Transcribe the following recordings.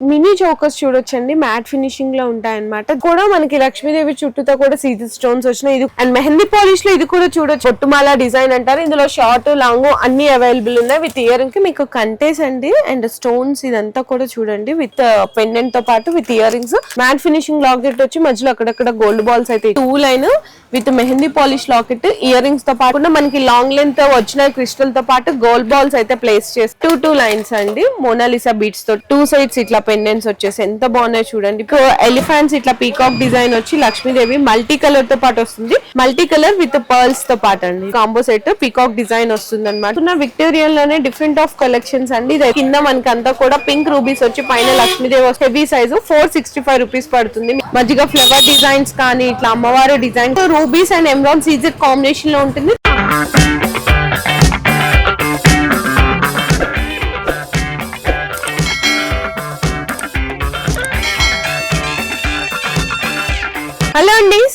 Mini చౌకస్ చూడొచ్చండి. Mat ఫినిషింగ్లో ఉంటాయన్నమాట. కూడా మనకి లక్ష్మీదేవి చుట్టూతో కూడా సీజర్ స్టోన్స్ వచ్చినాయి. ఇది అండ్ మెహందీ పాలిష్లో ఇది కూడా చూడొచ్చు. పొట్టుమాల డిజైన్ అంటారు. ఇందులో షార్ట్ లాంగ్ అన్ని అవైలబుల్ ఉన్నాయి. విత్ ఇయర్కి మీకు కంటేస్ అండి. అండ్ స్టోన్స్ ఇదంతా కూడా చూడండి. విత్ పెండెంట్తో పాటు with ear rings. Matte finishing locket వచ్చి మధ్యలో అక్కడక్కడ గోల్డ్ బాల్స్ అయితే two line with mehndi polish locket ear రింగ్స్తో పాటు మనకి లాంగ్ లెంత్ వచ్చిన క్రిస్టల్తో పాటు గోల్డ్ బాల్స్ అయితే ప్లేస్ చేసి టూ టూ లైన్స్ అండి. మోనాలిసా బీట్స్తో టూ సైడ్స్ ఇట్లా పెండెంట్స్ వచ్చేసి ఎంత బాగున్నాయి చూడండి. ఎలిఫెంట్స్ ఇట్లా పీకాక్ డిజైన్ వచ్చి లక్ష్మీదేవి మల్టీ కలర్తో పాటు వస్తుంది. మల్టీ కలర్ విత్ పర్ల్స్తో పాటు అండి. కాంబో సెట్ పీకాక్ డిజైన్ వస్తుంది అనమాట విక్టోరియన్లోనే డిఫరెంట్ ఆఫ్ కలెక్షన్స్ అండి. ఇది కింద మనకి అంతా కూడా పింక్ రూబీస్ వచ్చి పైన Lakshmidevi heavy size four sixty five rupees పడుతుంది. మజ్జిగ ఫ్లవర్ డిజైన్స్ కానీ ఇట్లా అమ్మవారి డిజైన్ రూబీస్ అండ్ ఎమ్రాన్ సీజర్ కాంబినేషన్లో ఉంటుంది.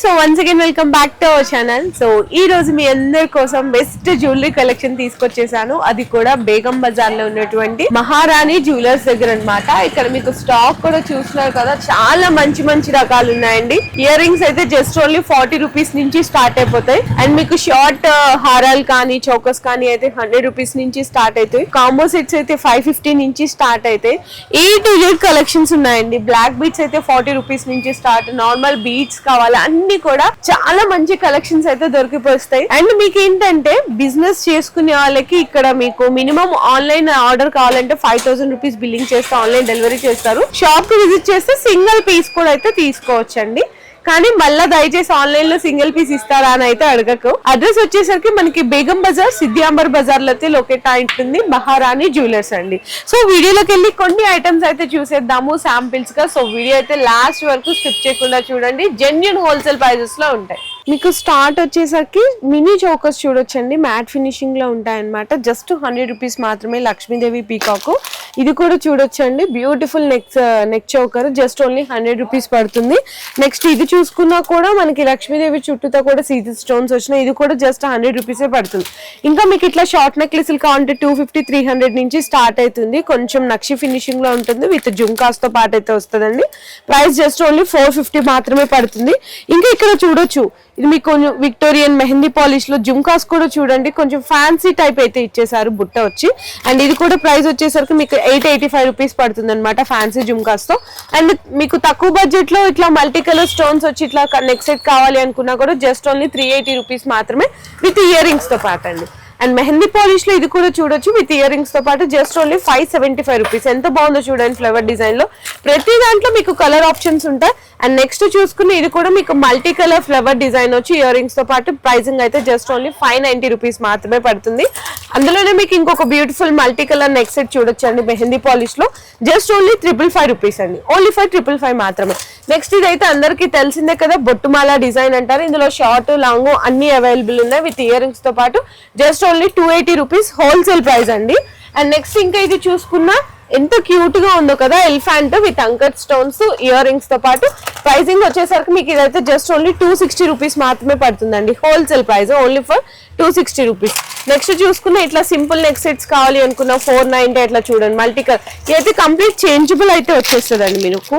So once again welcome back to our channel so ఈ రోజు మీ అందరి కోసం బెస్ట్ జ్యువెలరీ కలెక్షన్ తీసుకొచ్చేసాను. అది కూడా బేగం బజార్లో ఉన్నటువంటి మహారాణి జ్యువెలర్స్ దగ్గర అన్నమాట. ఇక్కడ మీకు స్టాక్ కూడా చూస్తున్నారు కదా చాలా మంచి మంచి రకాలు ఉన్నాయండి. ఇయర్ రింగ్స్ అయితే జస్ట్ ఓన్లీ ఫార్టీ రూపీస్ నుంచి స్టార్ట్ అయిపోతాయి. అండ్ మీకు షార్ట్ uh, హారాలు కానీ చౌకస్ కానీ అయితే హండ్రెడ్ రూపీస్ నుంచి స్టార్ట్ అవుతాయి. కాంబో సెట్స్ అయితే ఫైవ్ ఫిఫ్టీ నుంచి స్టార్ట్ అవుతాయి. ఏ టు జెడ్ కలెక్షన్స్ ఉన్నాయండి. బ్లాక్ బీట్స్ అయితే ఫార్టీ రూపీస్ నుంచి స్టార్ట్ నార్మల్ బీట్స్ కావాలి. అన్ని కూడా చాలా మంచి కలెక్షన్స్ అయితే దొరికిపోస్తాయి. అండ్ మీకు ఏంటంటే బిజినెస్ చేసుకునే వాళ్ళకి ఇక్కడ మీకు మినిమం ఆన్లైన్ ఆర్డర్ కావాలంటే ఫైవ్ థౌసండ్ రూపీస్ బిల్లింగ్ చేస్తే ఆన్లైన్ డెలివరీ చేస్తారు. షాప్కి విజిట్ చేస్తే సింగిల్ పీస్ కూడా అయితే తీసుకోవచ్చండి. కానీ మళ్ళా దయచేసి ఆన్లైన్లో సింగిల్ పీస్ ఇస్తారా అని అయితే అడగకు. అడ్రస్ వచ్చేసరికి మనకి బేగం బజార్ సిద్ధియాంబర్ బజార్లో అయితే లొకేట్ అయి ఉంటుంది. మహారాణి జ్యువెలర్స్ అండి. సో వీడియోలోకి వెళ్ళి కొన్ని ఐటమ్స్ అయితే చూసేద్దాము శాంపిల్స్గా. సో వీడియో అయితే లాస్ట్ వరకు స్కిప్ చేయకుండా చూడండి. జెన్యున్ హోల్సేల్ ప్రైజెస్లో ఉంటాయి. మీకు స్టార్ట్ వచ్చేసరికి మినీ చౌకస్ చూడొచ్చండి. మ్యాట్ ఫినిషింగ్లో ఉంటాయన్నమాట. జస్ట్ హండ్రెడ్ రూపీస్ మాత్రమే లక్ష్మీదేవి పీకాకు ఇది కూడా చూడొచ్చండి. Beautiful neck neck choker just only hundred rupees పడుతుంది. నెక్స్ట్ ఇది చూసుకున్నా కూడా మనకి లక్ష్మీదేవి చుట్టూతో కూడా సీజన్ స్టోన్స్ వచ్చినాయి. ఇది కూడా జస్ట్ హండ్రెడ్ రూపీసే పడుతుంది. ఇంకా మీకు ఇట్లా షార్ట్ నెక్లెస్లు కావాలంటే టూ ఫిఫ్టీ త్రీ హండ్రెడ్ నుంచి స్టార్ట్ అవుతుంది. కొంచెం నక్షి ఫినిషింగ్లో ఉంటుంది. విత్ జుంకాస్తో పాటు అయితే వస్తుందండి. Price just only four fifty మాత్రమే పడుతుంది. ఇంకా ఇక్కడ చూడొచ్చు. ఇది మీకు కొంచెం విక్టోరియన్ మెహందీ పాలిష్లో జుంకాస్ కూడా చూడండి. కొంచెం ఫ్యాన్సీ టైప్ అయితే ఇచ్చేసారు బుట్ట వచ్చి. అండ్ ఇది కూడా ప్రైస్ వచ్చేసరికి మీకు ఎయిట్ ఎయిటీ ఫైవ్ రూపీస్ పడుతుంది అనమాట ఫ్యాన్సీ జుమ్కాస్తో. తో అండ్ మీకు తక్కువ బడ్జెట్లో ఇట్లా మల్టీ కలర్ స్టోన్స్ వచ్చి ఇట్లా నెక్ సెట్ కావాలి అనుకున్నా కూడా just only three eighty rupees మాత్రమే విత్ ఇయర్ రింగ్స్తో అండి అండ్ మెహందీ పాలిష్లో ఇది కూడా చూడొచ్చు. విత్ ఇయర్ రింగ్స్తో పాటు just only five seventy five rupees ఎంత బాగుందో చూడండి ఫ్లవర్ డిజైన్లో. ప్రతి దాంట్లో మీకు కలర్ ఆప్షన్స్ ఉంటాయి. అండ్ నెక్స్ట్ చూసుకుని ఇది కూడా మీకు మల్టీ కలర్ ఫ్లవర్ డిజైన్ వచ్చి ఇయర్ రింగ్స్తో పాటు ప్రైజింగ్ అయితే just only five ninety rupees మాత్రమే పడుతుంది. అందులోనే మీకు ఇంకొక beautiful multi colour neck set చూడొచ్చు అండి mehndi పాలిష్లో just only triple five rupees అండి. ఓన్లీ ఫైవ్ ట్రిపుల్ ఫైవ్ మాత్రమే. నెక్స్ట్ ఇదైతే అందరికీ తెలిసిందే కదా బొట్టుమాల డిజైన్ అంటారు. ఇందులో షార్ట్ లాంగ్ అన్ని అవైలబుల్ ఉన్నాయి విత్ ఇయర్ రింగ్స్తో పాటు. Just only two eighty rupees wholesale price అండి. అండ్ నెక్స్ట్ ఇంకా ఇది చూసుకున్నా ఎంత క్యూట్గా ఉందో కదా ఎలిఫాంట్ విత్ అంకట్ స్టోన్స్ ఇయర్ రింగ్స్తో పాటు. ప్రైసింగ్ వచ్చేసరికి మీకు ఇదైతే just only two sixty rupees మాత్రమే పడుతుందండి. Wholesale price only for two sixty rupees. Next చూసుకున్న ఇట్లా సింపుల్ నెక్ సెట్స్ కావాలి అనుకున్న ఫోర్ నైన్టీ అట్లా చూడండి మల్టీ కలర్ ఇదైతే కంప్లీట్ చేంజబుల్ అయితే వచ్చేస్తుందండి మీకు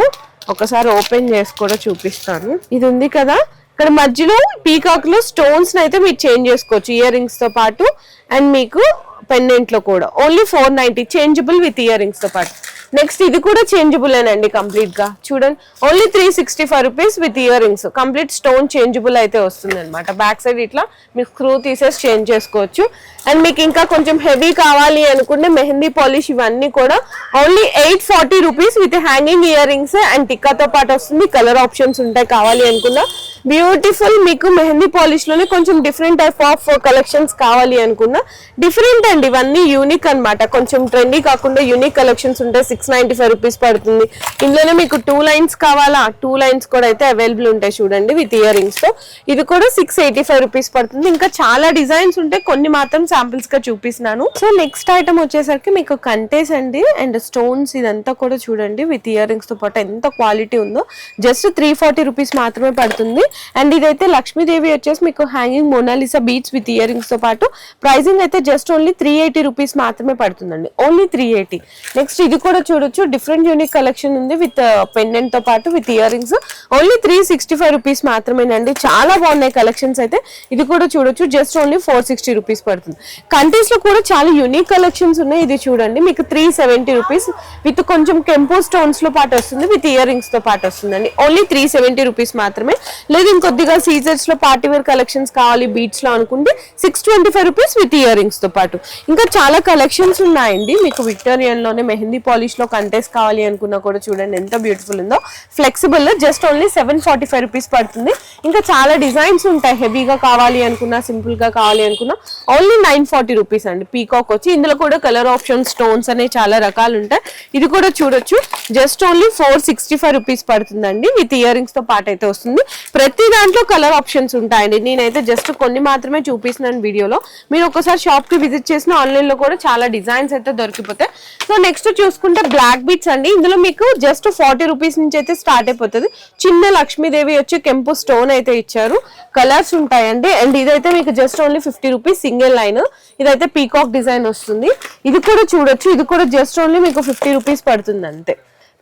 ఒకసారి ఓపెన్ చేసి కూడా చూపిస్తాను. ఇది ఉంది కదా? ఇక్కడ మధ్యలో పీకాక్లో స్టోన్స్ అయితే మీరు చేంజ్ చేసుకోవచ్చు ఇయర్ రింగ్స్తో పాటు. అండ్ మీకు పెండెంట్లో కూడా. Only four ninety changeable with ear రింగ్స్తో పాటు. నెక్స్ట్ ఇది కూడా చేంజబుల్ అండి కంప్లీట్గా. చూడండి only three sixty five rupees with ear rings complete stone changeable అయితే వస్తుంది అనమాట బ్యాక్ సైడ్ ఇట్లా మీకు స్క్రూ తీసేసి చేంజ్ చేసుకోవచ్చు. అండ్ మీకు ఇంకా కొంచెం హెవీ కావాలి అనుకుంటే మెహందీ పాలిష్ ఇవన్నీ కూడా only eight forty rupees with hanging ear rings and టిక్కాతో పాటు వస్తుంది. కలర్ ఆప్షన్స్ ఉంటాయి కావాలి అనుకున్నా బ్యూటిఫుల్ మీకు మెహందీ పాలిష్లోనే కొంచెం డిఫరెంట్ టైప్ ఆఫ్ కలెక్షన్స్ కావాలి అనుకున్నా. డిఫరెంట్ అండి ఇవన్నీ యూనిక్ అన్నమాట. కొంచెం ట్రెండీ కాకుండా యూనిక్ కలెక్షన్స్ ఉంటాయి సిక్స్ నైన్టీ ఫైవ్ రూపీస్ పడుతుంది. ఇందులోనే మీకు టూ లైన్స్ కావాలా? టూ లైన్స్ కూడా అయితే అవైలబుల్ ఉంటాయి చూడండి విత్ ఇయర్ రింగ్స్తో. ఇది కూడా సిక్స్ ఎయిటీ ఫైవ్ రూపీస్ పడుతుంది. ఇంకా చాలా డిజైన్స్ ఉంటాయి కొన్ని మాత్రం శాంపిల్స్గా చూపిస్తున్నాను. సో నెక్స్ట్ ఐటమ్ వచ్చేసరికి మీకు కంటేస్ అండి. అండ్ స్టోన్స్ ఇదంతా కూడా చూడండి విత్ ఇయర్ రింగ్స్తో పాటు ఎంత క్వాలిటీ ఉందో. జస్ట్ త్రీ ఫార్టీ రూపీస్ మాత్రమే పడుతుంది. అండ్ ఇదైతే లక్ష్మీదేవి వచ్చేసి మీకు hanging Mona Lisa beads with ఇయర్తో పాటు ప్రైజింగ్ అయితే just only three eighty rupees మాత్రమే పడుతుందండి. ఓన్లీ త్రీ ఎయిటీ నెక్స్ట్ ఇది కూడా చూడొచ్చు. డిఫరెంట్ యూనిక్ కలెక్షన్ ఉంది విత్ పెండెంట్ uh, తో పాటు with earrings only three sixty five rupees మాత్రమేనండి. చాలా బాగున్నాయి కలెక్షన్స్ అయితే. ఇది కూడా చూడొచ్చు. Just only four sixty rupees పడుతుంది. కంట్రీస్లో కూడా చాలా యూనిక్ కలెక్షన్స్ ఉన్నాయి. ఇది చూడండి. మీకు త్రీ సెవెంటీ రూపీస్ విత్ కొంచెం కెంపో స్టోన్స్లో పాటు వస్తుంది. విత్ ఇయర్ రింగ్స్తో పాటు వస్తుందండి. ఓన్లీ త్రీ సెవెంటీ రూపీస్ మాత్రమే. లేదు ఇంకొద్దిగా సీజర్స్లో పార్టీ వేర్ కలెక్షన్స్ కావాలి బీచ్లో అనుకుంటే six twenty five rupees with year రింగ్స్తో పాటు. ఇంకా చాలా కలెక్షన్స్ ఉన్నాయండి. మీకు విక్టోరియన్లోనే మెహందీ పాలిష్లో కంటెస్ట్ కావాలి అనుకున్నా కూడా చూడండి ఎంత బ్యూటిఫుల్ ఉందో. ఫ్లెక్సిబుల్లో just only seven forty five rupees పడుతుంది. ఇంకా చాలా డిజైన్స్ ఉంటాయి. హెవీగా కావాలి అనుకున్నా సింపుల్గా కావాలి అనుకున్నా ఓన్లీ నైన్ ఫార్టీ రూపీస్ అండి. పీకాక్ వచ్చి ఇందులో కూడా కలర్ ఆప్షన్ స్టోన్స్ అనే చాలా రకాలు ఉంటాయి. ఇది కూడా చూడొచ్చు. Just only four sixty five rupees పడుతుందండి. విత్ ఇయర్ రింగ్స్తో పాటు అయితే వస్తుంది. ప్రతి దాంట్లో కలర్ ఆప్షన్స్ ఉంటాయండి. నేనైతే జస్ట్ కొన్ని మాత్రమే చూపిస్తున్నాను వీడియోలో. మీరు ఒకసారి షాప్కి విజిట్ చేసిన ఆన్లైన్లో కూడా చాలా డిజైన్స్ అయితే దొరికిపోతాయి. సో నెక్స్ట్ చూసుకుంటే బ్లాక్ బీట్స్ అండి. ఇందులో మీకు జస్ట్ ఫార్టీ రూపీస్ నుంచి అయితే స్టార్ట్ అయిపోతుంది. చిన్న లక్ష్మీదేవి వచ్చి కెంపు స్టోన్ అయితే ఇచ్చారు. కలర్స్ ఉంటాయండి. అండ్ ఇదైతే మీకు just only fifty rupees single line ఇదైతే పీకాక్ డిజైన్ వస్తుంది. ఇది కూడా చూడొచ్చు. ఇది కూడా జస్ట్ ఓన్లీ మీకు ఫిఫ్టీ రూపీస్ పడుతుంది అంతే.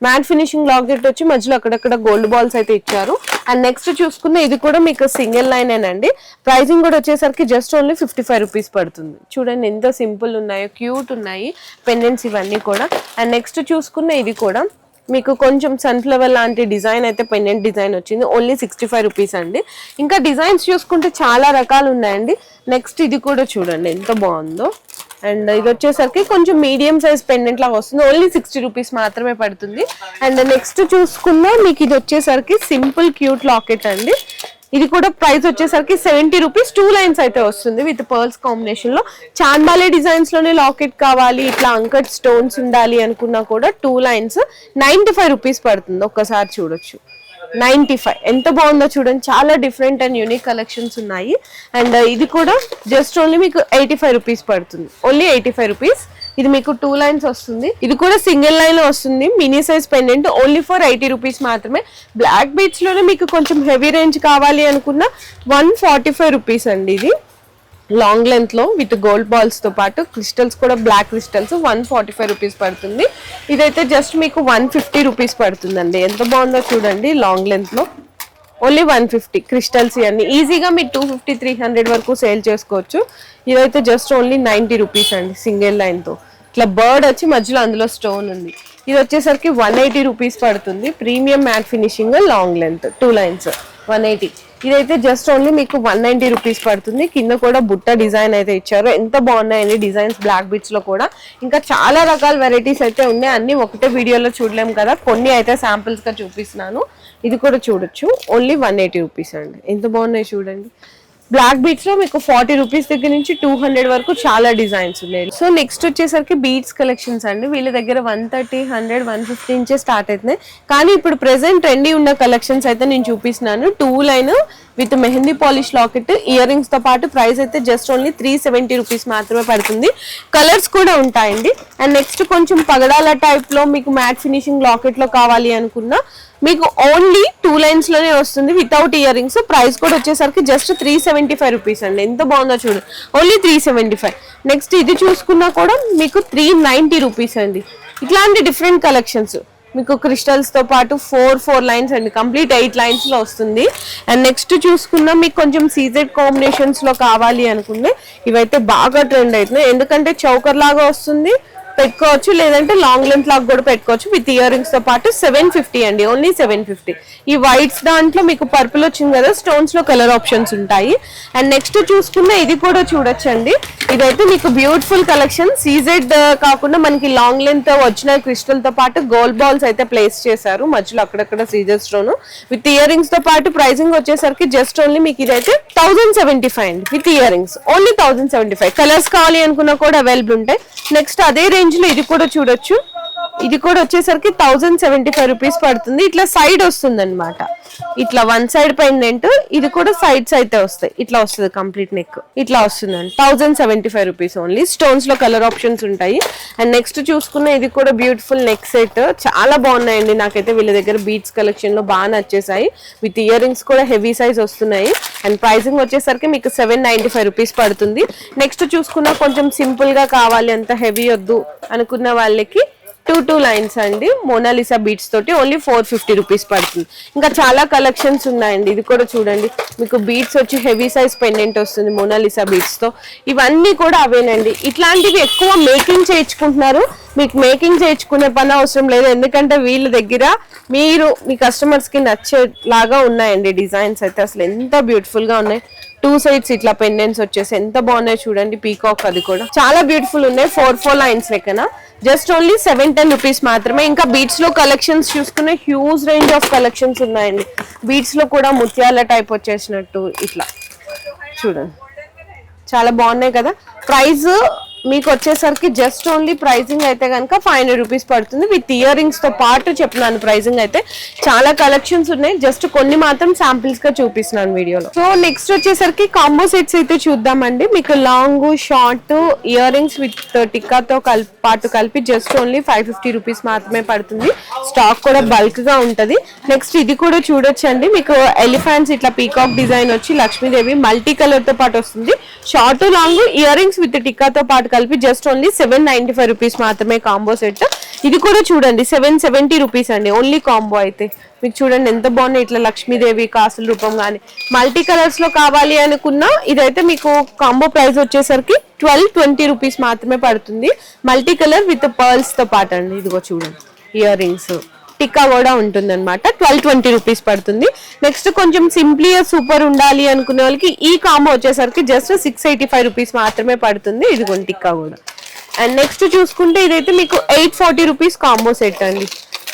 మ్యాట్ ఫినిషింగ్ లాకెట్ వచ్చి మధ్యలో అక్కడక్కడ గోల్డ్ బాల్స్ అయితే ఇచ్చారు. అండ్ నెక్స్ట్ చూసుకున్న ఇది కూడా మీకు సింగిల్ లైన్ అండి ప్రైసింగ్ కూడా వచ్చేసరికి just only fifty five rupees పడుతుంది. చూడండి ఎంత సింపుల్ ఉన్నాయో క్యూట్ ఉన్నాయి పెండెంట్స్ ఇవన్నీ కూడా. అండ్ నెక్స్ట్ చూసుకున్న ఇది కూడా మీకు కొంచెం సన్ఫ్లవర్ లాంటి డిజైన్ అయితే పెండెంట్ డిజైన్ వచ్చింది. ఓన్లీ సిక్స్టీ ఫైవ్ రూపీస్ అండి. ఇంకా డిజైన్స్ చూసుకుంటే చాలా రకాలు ఉన్నాయండి. నెక్స్ట్ ఇది కూడా చూడండి ఎంత బాగుందో. అండ్ ఇది వచ్చేసరికి కొంచెం మీడియం సైజ్ పెండెంట్ లాగా వస్తుంది. ఓన్లీ సిక్స్టీ రూపీస్ మాత్రమే పడుతుంది. అండ్ నెక్స్ట్ చూసుకున్నా మీకు ఇది వచ్చేసరికి సింపుల్ క్యూట్ లాకెట్ అండి. ఇది కూడా ప్రైస్ వచ్చేసరికి సెవెంటీ రూపీస్. టూ లైన్స్ అయితే వస్తుంది విత్ పర్ల్స్ కాంబినేషన్లో చాంబాలే డిజైన్స్లోనే లాకెట్ కావాలి. ఇట్లా అంకట్ స్టోన్స్ ఉండాలి అనుకున్నా కూడా two lines ninety five rupees పడుతుంది. ఒక్కసారి చూడొచ్చు. Ninety five. ఎంత బాగుందో చూడండి. చాలా డిఫరెంట్ అండ్ యూనిక్ కలెక్షన్స్ ఉన్నాయి. అండ్ uh, ఇది కూడా జస్ట్ ఓన్లీ మీకు ఎయిటీ ఫైవ్ రూపీస్ పడుతుంది. Only eighty five rupees. ఇది మీకు టూ లైన్స్ వస్తుంది. ఇది కూడా సింగిల్ లైన్ వస్తుంది. Mini size pendant. Only for eighty rupees మాత్రమే. బ్లాక్ బీచ్లోనే మీకు కొంచెం హెవీ రేంజ్ కావాలి అనుకున్న వన్ ఫార్టీ ఫైవ్ రూపీస్ అండి ఇది. లాంగ్ లెంత్లో విత్ గోల్డ్ బాల్స్తో పాటు క్రిస్టల్స్ కూడా black crystals one forty five rupees పడుతుంది. ఇదైతే జస్ట్ మీకు వన్ ఫిఫ్టీ రూపీస్ పడుతుందండి. ఎంత బాగుందో చూడండి లాంగ్ లెంత్లో. ఓన్లీ వన్ ఫిఫ్టీ క్రిస్టల్స్ ఇవన్నీ. ఈజీగా మీరు టూ ఫిఫ్టీ త్రీ హండ్రెడ్ వరకు సేల్ చేసుకోవచ్చు. ఇదైతే జస్ట్ ఓన్లీ నైంటీ రూపీస్ అండి సింగిల్ లైన్తో. ఇట్లా బర్డ్ వచ్చి మధ్యలో అందులో స్టోన్ ఉంది. ఇది వచ్చేసరికి వన్ ఎయిటీ రూపీస్ పడుతుంది. Premium matte finishing long length. Two lines. One eighty. ఇదైతే జస్ట్ ఓన్లీ మీకు వన్ నైన్టీ రూపీస్ పడుతుంది. కింద కూడా బుట్ట డిజైన్ అయితే ఇచ్చారు. ఎంత బాగున్నాయండి డిజైన్స్ బ్లాక్ బీచ్లో కూడా. ఇంకా చాలా రకాల వెరైటీస్ అయితే ఉన్నాయి. అన్ని ఒకటే వీడియోలో చూడలేము కదా. కొన్ని అయితే శాంపిల్స్గా చూపిస్తున్నాను. ఇది కూడా చూడొచ్చు. ఓన్లీ వన్ ఎయిటీ రూపీస్ అండి. ఎంత బాగున్నాయి చూడండి. బ్లాక్ బీట్స్లో మీకు ఫార్టీ రూపీస్ దగ్గర నుంచి టూ హండ్రెడ్ వరకు చాలా డిజైన్స్ ఉన్నాయి. సో నెక్స్ట్ వచ్చేసరికి బీట్స్ కలెక్షన్స్ అండి. వీళ్ళ దగ్గర one thirty hundred one fifty నుంచే స్టార్ట్ అవుతున్నాయి. కానీ ఇప్పుడు ప్రెసెంట్ ట్రెండీ ఉన్న కలెక్షన్స్ అయితే నేను చూపిస్తున్నాను. Two line with mehndi polish locket year రింగ్స్తో పాటు ప్రైస్ అయితే just only three seventy rupees మాత్రమే పడుతుంది. కలర్స్ కూడా ఉంటాయండి. అండ్ నెక్స్ట్ కొంచెం పగడాల టైప్లో మీకు మ్యాట్ ఫినిషింగ్ లాకెట్లో కావాలి అనుకున్నా మీకు ఓన్లీ టూ లైన్స్లోనే వస్తుంది వితౌట్ ఇయర్ రింగ్స్ ప్రైస్ కూడా వచ్చేసరికి just three seventy five rupees అండి. ఎంత బాగుందో చూడు. Only three seventy five next ఇది చూసుకున్నా కూడా మీకు త్రీ నైంటీ రూపీస్ అండి. ఇట్లాంటి డిఫరెంట్ కలెక్షన్స్ మీకు క్రిస్టల్స్తో పాటు ఫోర్ ఫోర్ లైన్స్ అండి. కంప్లీట్ ఎయిట్ లైన్స్లో వస్తుంది. అండ్ నెక్స్ట్ చూసుకున్నా మీకు కొంచెం సీజెడ్ కాంబినేషన్స్లో కావాలి అనుకుంటే ఇవైతే బాగా ట్రెండ్ అవుతున్నాయి. ఎందుకంటే చౌకర్ లాగా వస్తుంది. పెట్టుకోవచ్చు లేదంటే లాంగ్ లెంత్ లాగా కూడా పెట్టుకోవచ్చు. విత్ ఇయర్ రింగ్స్తో పాటు సెవెన్ ఫిఫ్టీ అండి ఓన్లీ సెవెన్ ఫిఫ్టీ ఈ వైట్స్ దాంట్లో మీకు పర్పుల్ వచ్చింది కదా స్టోన్స్లో కలర్ ఆప్షన్స్ ఉంటాయి. అండ్ నెక్స్ట్ చూసుకున్న ఇది కూడా చూడొచ్చండి. ఇదైతే మీకు బ్యూటిఫుల్ కలెక్షన్ సీజెడ్ కాకుండా మనకి లాంగ్ లెంత్ వచ్చిన క్రిస్టల్తో పాటు గోల్డ్ బాల్స్ అయితే ప్లేస్ చేశారు. మధ్యలో అక్కడక్కడ సీజర్ స్టోన్ విత్ ఇయర్ రింగ్స్తో పాటు ప్రైసింగ్ వచ్చేసరికి జస్ట్ ఓన్లీ మీకు ఇదైతే థౌసండ్ సెవెంటీ ఫైవ్ అండి. With earrings only thousand seventy five colours కావాలి అనుకున్నా కూడా అవైలబుల్ ఉంటాయి. నెక్స్ట్ అదే రేంజ్ లో ఇది కూడా చూడొచ్చు. ఇది కూడా వచ్చేసరికి థౌజండ్ సెవెంటీ ఫైవ్ రూపీస్ పడుతుంది. ఇట్లా సైడ్ వస్తుంది అనమాట ఇట్లా వన్ సైడ్ పెండెంట్ ఇది కూడా సైడ్స్ అయితే వస్తాయి. ఇట్లా వస్తుంది కంప్లీట్ నెక్ ఇట్లా వస్తుంది అండి thousand seventy five rupees only స్టోన్స్లో colour options ఉంటాయి. అండ్ నెక్స్ట్ చూసుకున్న ఇది కూడా బ్యూటిఫుల్ నెక్ సెట్ చాలా బాగున్నాయండి. నాకైతే వీళ్ళ దగ్గర బీట్స్ కలెక్షన్లో బాగా నచ్చేసాయి. విత్ ఇయర్ రింగ్స్ కూడా హెవీ సైజ్ వస్తున్నాయి. అండ్ ప్రైసింగ్ వచ్చేసరికి మీకు సెవెన్ నైన్టీ ఫైవ్ రూపీస్ పడుతుంది. నెక్స్ట్ చూసుకున్న కొంచెం సింపుల్గా కావాలి అంత హెవీ వద్దు అనుకున్న వాళ్ళకి టూ టూ లైన్స్ అండి. మోనాలిసా బీట్స్ తోటి ఓన్లీ ఫోర్ ఫిఫ్టీ రూపీస్ పడుతుంది. ఇంకా చాలా కలెక్షన్స్ ఉన్నాయండి. ఇది కూడా చూడండి. మీకు బీట్స్ వచ్చి హెవీ సైజ్ పెండెంట్ వస్తుంది మోనాలిసా బీట్స్తో ఇవన్నీ కూడా అవేనండి. ఇట్లాంటివి ఎక్కువ మేకింగ్ చేయించుకుంటున్నారు. మీకు మేకింగ్ చేయించుకునే పని అవసరం లేదు. ఎందుకంటే వీళ్ళ దగ్గర మీరు మీ కస్టమర్స్కి నచ్చేలాగా ఉన్నాయండి. డిజైన్స్ అయితే అసలు ఎంత బ్యూటిఫుల్గా ఉన్నాయి. టూ సైడ్స్ ఇట్లా పెండెంట్స్ వచ్చేసి ఎంత బాగున్నాయి చూడండి పీకాక్ అది కూడా. చాలా బ్యూటిఫుల్ ఉన్నాయి ఫోర్ ఫోర్ లైన్స్ లెక్కన. Just only seven ten rupees మాత్రమే. ఇంకా బీట్స్లో కలెక్షన్స్ చూసుకునే హ్యూజ్ రేంజ్ ఆఫ్ కలెక్షన్స్ ఉన్నాయండి. బీట్స్లో కూడా ముత్యాల టైప్ వచ్చేసినట్టు ఇట్లా. చూడండి. చాలా బాగున్నాయి కదా. ప్రైస్ మీకు వచ్చేసరికి జస్ట్ ఓన్లీ ప్రైజింగ్ అయితే కనుక ఫైవ్ హండ్రెడ్ రూపీస్ పడుతుంది. విత్ ఇయర్ పాటు చెప్తున్నాను ప్రైజింగ్ అయితే. చాలా కలెక్షన్స్ ఉన్నాయి. జస్ట్ కొన్ని మాత్రం శాంపిల్స్గా చూపిస్తున్నాను వీడియోలో. సో నెక్స్ట్ వచ్చేసరికి కాంబో సెట్స్ అయితే చూద్దామండి. మీకు long short ear rings with టిక్కాతో కల్ పాటు కలిపి just only five fifty rupees మాత్రమే పడుతుంది. స్టాక్ కూడా బల్క్గా నెక్స్ట్ ఇది కూడా చూడొచ్చండి. మీకు ఎలిఫెంట్స్ ఇట్లా పీకాక్ డిజైన్ వచ్చి లక్ష్మీదేవి మల్టీ కలర్తో పాటు వస్తుంది. Short long ear rings with టిక్కాతో పాటు కలిపి just only seven ninety five rupees మాత్రమే కాంబో సెట్ ఇది కూడా చూడండి సెవెన్ సెవెంటీ రూపీస్ అండి ఓన్లీ కాంబో అయితే. మీకు చూడండి ఎంత బాగున్నాయి ఇట్లా లక్ష్మీదేవి కాసుల రూపం కానీ మల్టీ కలర్స్లో కావాలి అనుకున్నా ఇదైతే మీకు కాంబో ప్రైస్ వచ్చేసరికి ట్వెల్వ్ ట్వంటీ రూపీస్ మాత్రమే పడుతుంది. మల్టీ కలర్ విత్ పర్ల్స్తో పాటు అండి ఇదిగో చూడండి ఇయర్ రింగ్స్ టిక్కా కూడా ఉంటుంది అనమాట ట్వెల్వ్ ట్వంటీ రూపీస్ పడుతుంది. నెక్స్ట్ కొంచెం సింప్లీ సూపర్ ఉండాలి అనుకునే వాళ్ళకి ఈ కాంబో వచ్చేసరికి just six eighty five rupees మాత్రమే పడుతుంది. ఇదిగోండి టిక్కా కూడా. అండ్ నెక్స్ట్ చూసుకుంటే ఇదైతే మీకు eight forty rupees combo set అండి.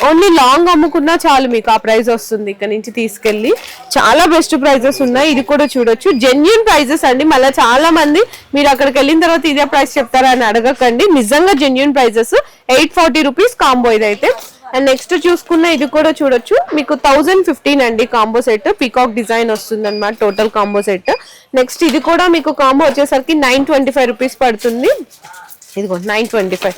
ఓన్లీ లాంగ్ అమ్ముకున్నా చాలు మీకు ఆ ప్రైస్ వస్తుంది ఇక్కడ నుంచి తీసుకెళ్ళి. చాలా బెస్ట్ ప్రైజెస్ ఉన్నాయి. ఇది కూడా చూడొచ్చు. జెన్యున్ ప్రైజెస్ అండి. మళ్ళీ చాలా మంది మీరు అక్కడికి వెళ్ళిన తర్వాత ఇదే ప్రైస్ చెప్తారా అని అడగకండి. నిజంగా genuine prices. Eight forty rupees combo ఇదైతే. అండ్ నెక్స్ట్ చూసుకున్న ఇది కూడా చూడొచ్చు. మీకు థౌజండ్ ఫిఫ్టీన్ అండి కాంబో సెట్ పికాక్ డిజైన్ వస్తుంది అనమాట టోటల్ కాంబో సెట్ నెక్స్ట్ ఇది కూడా మీకు కాంబో వచ్చేసరికి నైన్ ట్వంటీ ఫైవ్ రూపీస్ పడుతుంది. ఇదిగో నైన్ ట్వంటీ ఫైవ్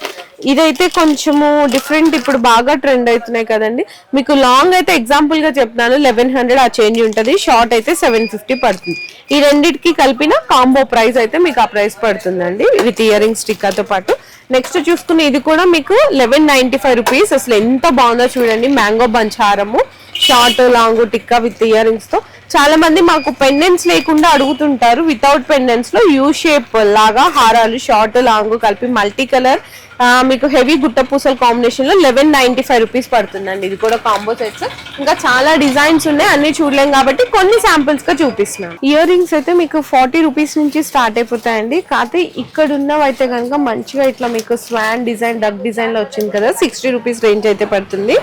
ఇదైతే కొంచెము డిఫరెంట్ ఇప్పుడు బాగా ట్రెండ్ అవుతున్నాయి కదండి. మీకు లాంగ్ అయితే ఎగ్జాంపుల్గా చెప్తున్నాను లెవెన్ హండ్రెడ్ ఆ చేంజ్ ఉంటుంది షార్ట్ అయితే సెవెన్ ఫిఫ్టీ పడుతుంది. ఈ రెండిటికి కలిపిన కాంబో ప్రైస్ అయితే మీకు ఆ ప్రైస్ పడుతుందండి విత్ ఇయర్ రింగ్ స్టిక్కర్తో పాటు. నెక్స్ట్ చూసుకుని ఇది కూడా మీకు లెవెన్ నైన్టీ ఫైవ్ రూపీస్ అసలు ఎంత బాగుందో చూడండి మ్యాంగో బంచ్ హారము short long tikka with year రింగ్స్తో చాలా మంది మాకు పెండెంట్స్ లేకుండా అడుగుతుంటారు వితౌట్ పెండెంట్స్లో యూ షేప్ లాగా హారాలు షార్ట్ లాంగ్ కలిపి మల్టీ కలర్ మీకు హెవీ గుట్ట పూసల కాంబినేషన్లో లెవెన్ నైన్టీ ఫైవ్ రూపీస్ పడుతుందండి. ఇది కూడా కాంబో సెట్స్ ఇంకా చాలా డిజైన్స్ ఉన్నాయి అన్ని చూడలేం కాబట్టి కొన్ని శాంపిల్స్గా ఇయర్ రింగ్స్ అయితే మీకు ఫార్టీ రూపీస్ నుంచి స్టార్ట్ అయిపోతాయండి. కాకపోతే ఇక్కడ ఉన్నవైతే అయితే కనుక మంచిగా ఇట్లా మీకు స్వాన్ డిజైన్ డగ్ డిజైన్లో వచ్చింది కదా సిక్స్టీ రూపీస్ రేంజ్ అయితే పడుతుంది.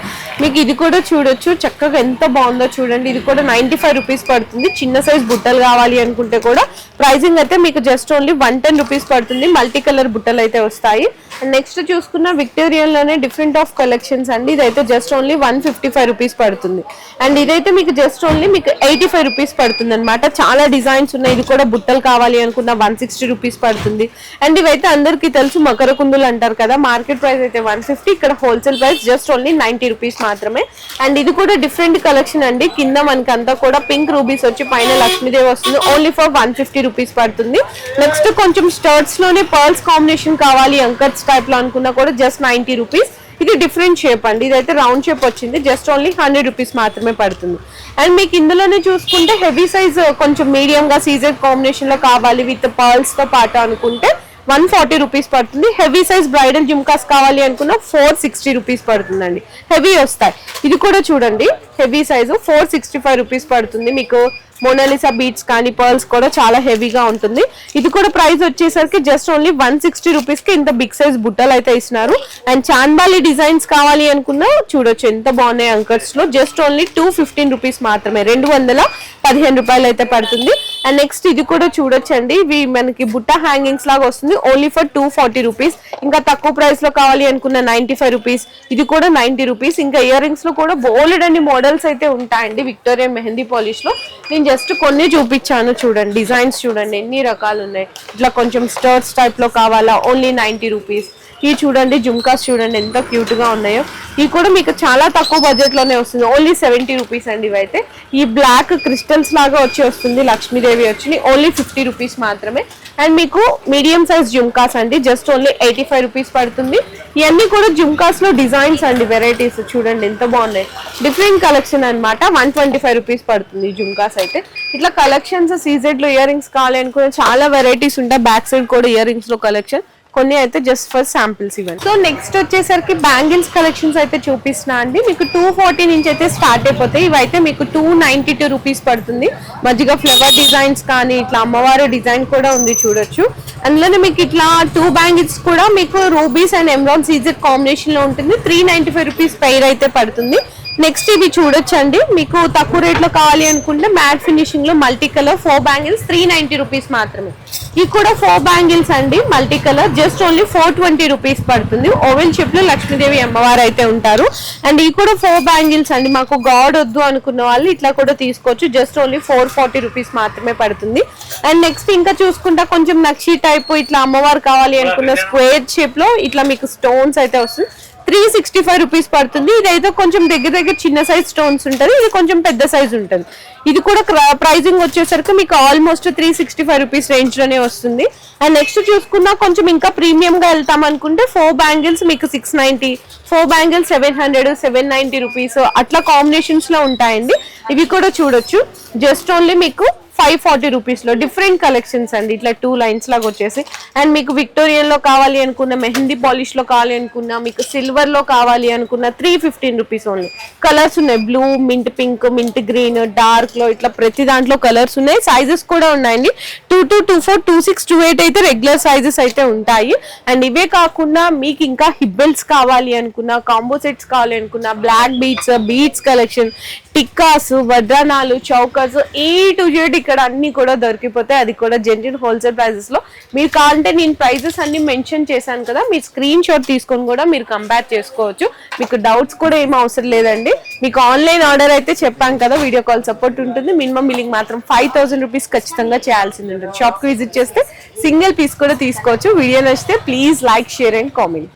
మీకు ఇది కూడా చూడొచ్చు. చక్కగా ఎంత బాగుందో చూడండి. ఇది కూడా నైన్టీ ఫైవ్ రూపీస్ పడుతుంది. చిన్న సైజ్ బుట్టలు కావాలి అనుకుంటే కూడా ప్రైసింగ్ అయితే మీకు just only one ten rupees పడుతుంది. మల్టీ కలర్ బుట్టలు అయితే వస్తాయి. అండ్ నెక్స్ట్ నెక్స్ట్ చూసుకున్న విక్టోరియాలోనే డిఫరెంట్ ఆఫ్ కలెక్షన్స్ అండి. ఇదైతే just only one fifty five rupees పడుతుంది. అండ్ ఇదైతే మీకు జస్ట్ ఓన్లీ మీకు ఎయిటీ ఫైవ్ రూపీస్ పడుతుంది అనమాట చాలా డిజైన్స్ ఉన్నాయి. ఇది కూడా బుట్టలు కావాలి అనుకున్న వన్ సిక్స్టీ రూపీస్ పడుతుంది. అండ్ ఇవైతే అందరికీ తెలుసు మకర కుందులు అంటారు కదా మార్కెట్ ప్రైస్ అయితే వన్ ఫిఫ్టీ ఇక్కడ wholesale price just only ninety rupees మాత్రమే. అండ్ ఇది కూడా డిఫరెంట్ కలెక్షన్ అండి. కింద మనకి అంతా కూడా పింక్ రూబీస్ వచ్చి పైన లక్ష్మీదేవి వస్తుంది. Only for one fifty rupees పడుతుంది. నెక్స్ట్ కొంచెం స్టర్ట్స్లోనే పర్ల్స్ కాంబినేషన్ కావాలి అంకర్స్ టైప్లో అనుకున్నా కూడా జస్ట్ నైన్టీ రూపీస్ ఇది డిఫరెంట్ షేప్ అండి. ఇదైతే రౌండ్ షేప్ వచ్చింది. జస్ట్ ఓన్లీ హండ్రెడ్ రూపీస్ మాత్రమే పడుతుంది. అండ్ మీకు ఇందులోనే చూసుకుంటే హెవీ సైజ్ కొంచెం మీడియంగా సీజర్ కాంబినేషన్లో కావాలి విత్ పర్ల్స్తో పాటు అనుకుంటే వన్ ఫార్టీ రూపీస్ పడుతుంది. హెవీ సైజ్ బ్రైడల్ జుమ్కాస్ కావాలి అనుకున్న ఫోర్ సిక్స్టీ రూపీస్ పడుతుందండి. హెవీ వస్తాయి. ఇది కూడా చూడండి. Heavy size four sixty five rupees పడుతుంది మీకు. మోనాలిసా బీట్స్ కానీ పర్ల్స్ కూడా చాలా హెవీగా ఉంటుంది. ఇది కూడా ప్రైస్ వచ్చేసరికి జస్ట్ ఓన్లీ వన్ సిక్స్టీ రూపీస్కి ఇంత బిగ్ సైజ్ బుట్టలు అయితే ఇస్తున్నారు. అండ్ చాన్బాలి డిజైన్స్ కావాలి అనుకున్నా చూడొచ్చు ఎంత బాగున్నాయి అంకర్స్లో. Just only two fifteen rupees మాత్రమే. రెండు వందల పదిహేను రూపాయలు అయితే పడుతుంది. అండ్ నెక్స్ట్ ఇది కూడా చూడొచ్చండి ఇవి మనకి బుట్ట హ్యాంగింగ్స్ లాగా వస్తుంది. Only for two forty rupees ఇంకా తక్కువ ప్రైస్లో కావాలి అనుకున్న నైన్టీ ఫైవ్ రూపీస్ ఇది కూడా నైన్టీ రూపీస్ ఇంకా ఇయర్ రింగ్స్లో కూడా బోల్డ్ అన్ని మోడల్స్ అయితే ఉంటాయండి. విక్టోరియా మెహందీ పాలిష్లో. నేను జస్ట్ కొన్ని చూపించాను చూడండి డిజైన్స్ చూడండి ఎన్ని రకాలు ఉన్నాయి. ఇట్లా కొంచెం స్టర్ట్స్ టైప్లో కావాలా? ఓన్లీ నైన్టీ రూపీస్ ఇవి చూడండి జుమ్కాస్ చూడండి ఎంత క్యూట్గా ఉన్నాయో. ఇవి కూడా మీకు చాలా తక్కువ బడ్జెట్లోనే వస్తుంది. ఓన్లీ సెవెంటీ రూపీస్ అండి ఇవైతే ఈ బ్లాక్ క్రిస్టల్స్ లాగా వచ్చి వస్తుంది లక్ష్మీదేవి వచ్చి ఓన్లీ ఫిఫ్టీ రూపీస్ మాత్రమే. అండ్ మీకు మీడియం సైజ్ జుమ్కాస్ అండి. Just only eighty five rupees పడుతుంది. ఇవన్నీ కూడా జుమ్కాస్లో డిజైన్స్ అండి వెరైటీస్ చూడండి ఎంత బాగున్నాయి. డిఫరెంట్ కలెక్షన్ అన్నమాట. వన్ ట్వంటీ ఫైవ్ రూపీస్ పడుతుంది జుమ్కాస్ అయితే. ఇట్లా కలెక్షన్స్ సీజెడ్లో ఇయర్ రింగ్స్ కావాలి అనుకునే చాలా వెరైటీస్ ఉంటాయి. బ్యాక్ సైడ్ కూడా ఇయర్ రింగ్స్లో కలెక్షన్ కొన్ని అయితే జస్ట్ ఫర్ శాంపిల్స్ ఇవ్వండి. సో నెక్స్ట్ వచ్చేసరికి బ్యాంగిల్స్ కలెక్షన్స్ అయితే చూపిస్తున్నా అండి. మీకు టూ ఫార్టీ నుంచి అయితే స్టార్ట్ అయిపోతాయి. ఇవైతే మీకు టూ నైన్టీ టూ రూపీస్ పడుతుంది. మధ్యగా ఫ్లవర్ డిజైన్స్ కానీ ఇట్లా అమ్మవారి డిజైన్ కూడా ఉంది చూడొచ్చు. అందులోనే మీకు ఇట్లా టూ బ్యాంగిల్స్ కూడా మీకు రూబీస్ అండ్ ఎమ్రాన్ సీజెడ్ కాంబినేషన్లో ఉంటుంది. Three ninety five rupees pair అయితే పడుతుంది. నెక్స్ట్ ఇవి చూడొచ్చండి. మీకు తక్కువ రేట్లో కావాలి అనుకుంటే matte ఫినిషింగ్లో multi colour four bangles three ninety rupees మాత్రమే. ఇవి కూడా ఫోర్ బ్యాంగిల్స్ అండి multi colour just only four twenty rupees పడుతుంది. ఓవెల్ షిప్లో లక్ష్మీదేవి అమ్మవారు అయితే ఉంటారు. అండ్ ఇవి కూడా ఫోర్ బ్యాంగిల్స్ అండి. మాకు గాడ్ వద్దు అనుకున్న వాళ్ళు ఇట్లా కూడా తీసుకోవచ్చు. Just only four forty rupees మాత్రమే పడుతుంది. అండ్ నెక్స్ట్ ఇంకా చూసుకుంటా కొంచెం నక్షి టైప్ ఇట్లా అమ్మవారు కావాలి అనుకున్న స్క్వేర్ షేప్లో ఇట్లా మీకు స్టోన్స్ అయితే వస్తుంది. త్రీ సిక్స్టీ ఫైవ్ రూపీస్ పడుతుంది. ఇదైతే కొంచెం దగ్గర దగ్గర చిన్న సైజ్ స్టోన్స్ ఉంటుంది. ఇది కొంచెం పెద్ద సైజ్ ఉంటుంది. ఇది కూడా ప్రైజింగ్ వచ్చేసరికి మీకు almost three sixty five rupees రేంజ్లోనే వస్తుంది. అండ్ నెక్స్ట్ చూసుకున్నా కొంచెం ఇంకా ప్రీమియం గా వెళ్తాం అనుకుంటే ఫోర్ బ్యాంగిల్స్ మీకు six ninety four bangles seven hundred seven ninety rupees అట్లా కాంబినేషన్స్లో ఉంటాయండి. ఇవి కూడా చూడొచ్చు. జస్ట్ ఓన్లీ మీకు ఫైవ్ ఫార్టీ రూపీస్లో డిఫరెంట్ కలెక్షన్స్ అండి. ఇట్లా టూ లైన్స్ లాగా వచ్చేసి. అండ్ మీకు విక్టోరియన్లో కావాలి అనుకున్న మెహందీ పాలిష్లో కావాలి అనుకున్న మీకు సిల్వర్లో కావాలి అనుకున్న three fifteen rupees only colours ఉన్నాయి. Blue mint pink mint green డార్క్లో ఇట్లా ప్రతి దాంట్లో కలర్స్ ఉన్నాయి. సైజెస్ కూడా ఉన్నాయండి. Two two two four two six two eight అయితే రెగ్యులర్ సైజెస్ అయితే ఉంటాయి. అండ్ ఇవే కాకుండా మీకు ఇంకా హిబ్బెల్స్ కావాలి అనుకున్న కాంబో సెట్స్ కావాలి అనుకున్న black beads beads collection tikkas వడ్రానాలు chokers A to Z ఇక్కడ అన్ని కూడా దొరికిపోతాయి. అది కూడా జెన్యున్ హోల్సేల్ ప్రైజెస్లో. మీరు కావాలంటే నేను ప్రైజెస్ అన్ని మెన్షన్ చేశాను కదా మీరు స్క్రీన్ షాట్ తీసుకొని కూడా మీరు కంపేర్ చేసుకోవచ్చు. మీకు డౌట్స్ కూడా ఏం అవసరం లేదండి. మీకు ఆన్లైన్ ఆర్డర్ అయితే చెప్పాను కదా వీడియో కాల్ సపోర్ట్ ఉంటుంది. మినిమం బిల్లింగ్ మాత్రం ఫైవ్ థౌసండ్ రూపీస్ ఖచ్చితంగా చేయాల్సింది ఉంటుంది. షాప్కి విజిట్ చేస్తే సింగిల్ పీస్ కూడా తీసుకోవచ్చు. వీడియో నచ్చితే please like share and comment